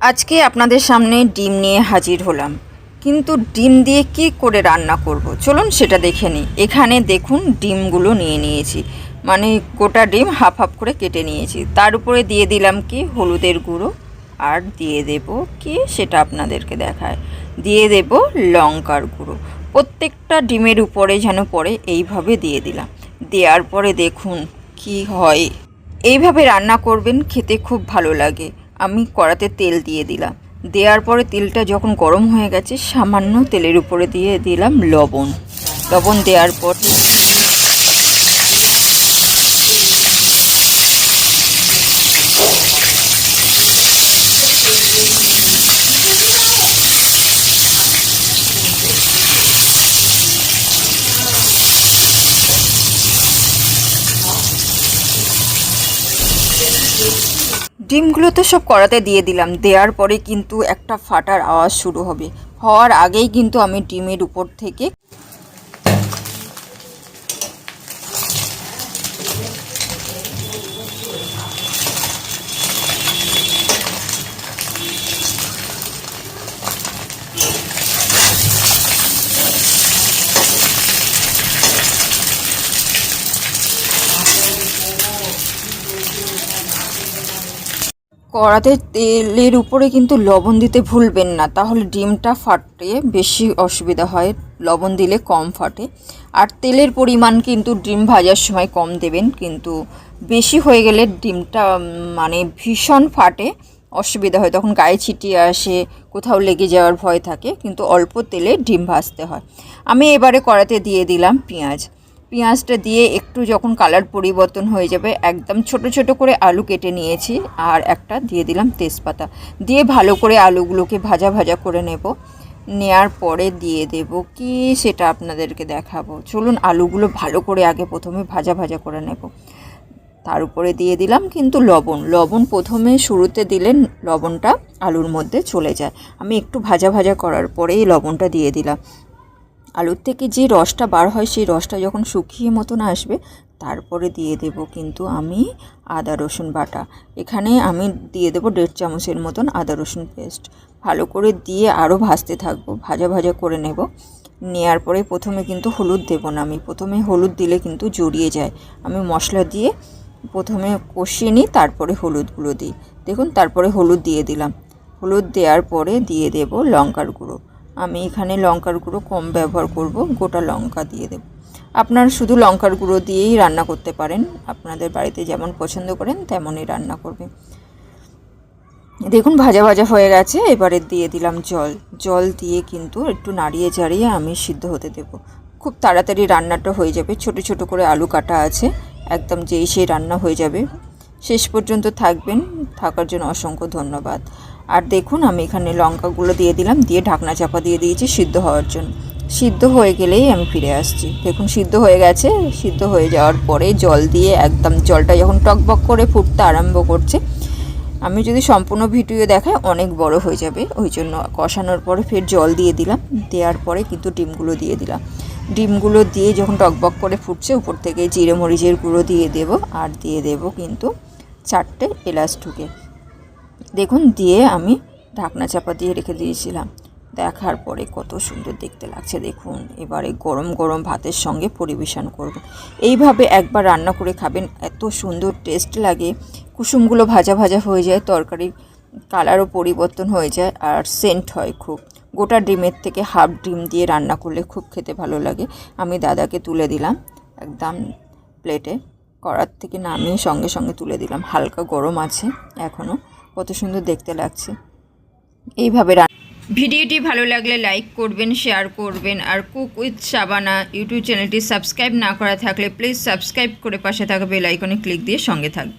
আজকে আপনাদের সামনে ডিম নিয়ে হাজির হলাম। কিন্তু ডিম দিয়ে কি করে রান্না করব? চলুন সেটা দেখে নিই। এখানে দেখুন ডিমগুলো নিয়ে নিয়েছি। মানে গোটা ডিম হাফ হাফ করে কেটে নিয়েছি। তার উপরে দিয়ে দিলাম কি? হলুদের গুঁড়ো। আর দিয়ে দেব কি? সেটা আপনাদেরকে দেখায়। দিয়ে দেব লঙ্কার গুঁড়ো। প্রত্যেকটা ডিমের উপরে যেন পরে এইভাবে দিয়ে দিলাম। দেওয়ার পরে দেখুন কি হয়। এইভাবে রান্না করবেন, খেতে খুব ভালো লাগে। আমি কড়াতে তেল দিয়ে দিলাম। দেওয়ার পরে তেলটা যখন গরম হয়ে গেছে, সামান্য তেলের উপরে দিয়ে দিলাম লবণ। লবণ দেওয়ার পর ডিমগুলো তো সব করাতে দিয়ে দিলাম। দেওয়ার পরে কিন্তু একটা ফাটার আওয়াজ শুরু হবে। হওয়ার আগেই কিন্তু আমি ডিমের উপর থেকে কড়াতে তেলের উপরে কিন্তু লবণ দিতে ভুলবেন না। তাহলে ডিমটা ফাটে বেশি অসুবিধা হয়। লবণ দিলে কম ফাটে। আর তেলের পরিমাণ কিন্তু ডিম ভাজার সময় কম দেবেন। কিন্তু বেশি হয়ে গেলে ডিমটা মানে ভীষণ ফাটে। অসুবিধা হয়। তখন গায়ে ছিটিয়ে আসে, কোথাও লেগে যাওয়ার ভয় থাকে। কিন্তু অল্প তেলে ডিম ভাজতে হয়। আমি এবারে কড়াতে দিয়ে দিলাম পেঁয়াজ। পেঁয়াজটা দিয়ে একটু যখন কালার পরিবর্তন হয়ে যাবে, একদম ছোট ছোট করে আলু কেটে নিয়েছি আর একটা দিয়ে দিলাম তেজপাতা। দিয়ে ভালো করে আলুগুলোকে ভাজা ভাজা করে নেব। নেয়ার পরে দিয়ে দেব কি সেটা আপনাদেরকে দেখাবো। চলুন আলুগুলো ভালো করে আগে প্রথমে ভাজা ভাজা করে নেব। তার উপরে দিয়ে দিলাম কিন্তু লবণ। লবণ প্রথমে শুরুতে দিলে লবণটা আলুর মধ্যে চলে যায়। আমি একটু ভাজা ভাজা করার পরেই লবণটা দিয়ে দিলাম। আলুর থেকে যে রসটা বার হয়, সেই রসটা যখন শুকিয়ে মতন আসবে, তারপরে দিয়ে দেব কিন্তু আমি আদা, রসুন বাটা। এখানে আমি দিয়ে দেব দেড় চামচের মতন আদা, রসুন পেস্ট। ভালো করে দিয়ে আরও ভাজতে থাকব, ভাজা ভাজা করে নেব। নেয়ার পরে প্রথমে কিন্তু হলুদ দেব না আমি। প্রথমে হলুদ দিলে কিন্তু জড়িয়ে যায়। আমি মশলা দিয়ে প্রথমে কষিয়ে নিই, তারপরে হলুদগুলো দিই। দেখুন, তারপরে হলুদ দিয়ে দিলাম। হলুদ দেওয়ার পরে দিয়ে দেব লঙ্কার গুঁড়ো। আমি এখানে লঙ্কার গুঁড়ো কম ব্যবহার করব, গোটা লঙ্কা দিয়ে দেব। আপনারা শুধু লঙ্কার গুঁড়ো দিয়েই রান্না করতে পারেন, আপনাদের বাড়িতে যেমন পছন্দ করেন তেমনই রান্না করবে। দেখুন, ভাজা ভাজা হয়ে গেছে, এবারে দিয়ে দিলাম জল। জল দিয়ে কিন্তু একটু নাড়িয়ে চাড়িয়ে আমি সিদ্ধ হতে দেব। খুব তাড়াতাড়ি রান্নাটা হয়ে যাবে, ছোট ছোট করে আলু কাটা আছে, একদম যেই সেই রান্না হয়ে যাবে। শেষ পর্যন্ত থাকবেন। থাকার জন্য অসংখ্য ধন্যবাদ। আর দেখুন, আমি এখানে লঙ্কাগুলো দিয়ে দিলাম, দিয়ে ঢাকনা চাপা দিয়ে দিয়েছি সিদ্ধ হওয়ার জন্য। সিদ্ধ হয়ে গেলেই আমি ফিরে আসছি। দেখুন, সিদ্ধ হয়ে গেছে। সিদ্ধ হয়ে যাওয়ার পরে জল দিয়ে একদম জলটা যখন টকবক করে ফুটতে আরম্ভ করছে, আমি যদি সম্পূর্ণ ভিডিও দেখাই, অনেক বড় হয়ে যাবে। ওই জন্য কষানোর পরে ফের জল দিয়ে দিলাম। দেওয়ার পরে কিন্তু ডিমগুলো দিয়ে দিলাম। ডিমগুলো দিয়ে যখন টকবক করে ফুটছে, উপর থেকে জিরে মরিচের গুঁড়ো দিয়ে দেব। আর দিয়ে দেব কিন্তু চারটে এলাচ ঢুকে। দেখুন, দিয়ে আমি ঢাকনা চাপা দিয়ে রেখে দিয়েছিলাম। দেখার পরে কত সুন্দর দেখতে লাগছে, দেখুন। এবারে গরম গরম ভাতের সঙ্গে পরিবেশন করব। এইভাবে একবার রান্না করে খাবেন, এত সুন্দর টেস্ট লাগে। কুসুমগুলো ভাজা ভাজা হয়ে যায়, তরকারির কালারও পরিবর্তন হয়ে যায় আর সেন্ট হয় খুব। গোটা ডিমের থেকে হাফ ডিম দিয়ে রান্না করলে খুব খেতে ভালো লাগে। আমি দাদাকে তুলে দিলাম একদম প্লেটে। কড়ার থেকে নামিয়ে সঙ্গে সঙ্গে তুলে দিলাম। হালকা গরম আছে এখনও কত সুন্দর দেখতে লাগছে। এইভাবে ভিডিওটি ভালো লাগলে লাইক করবেন, শেয়ার করবেন, আর কুক উইথ সাবানা ইউটিউব চ্যানেলটি সাবস্ক্রাইব না করা থাকলে প্লিজ সাবস্ক্রাইব করে পাশে থাকবে বেল আইকনে ক্লিক দিয়ে সঙ্গে থাকবে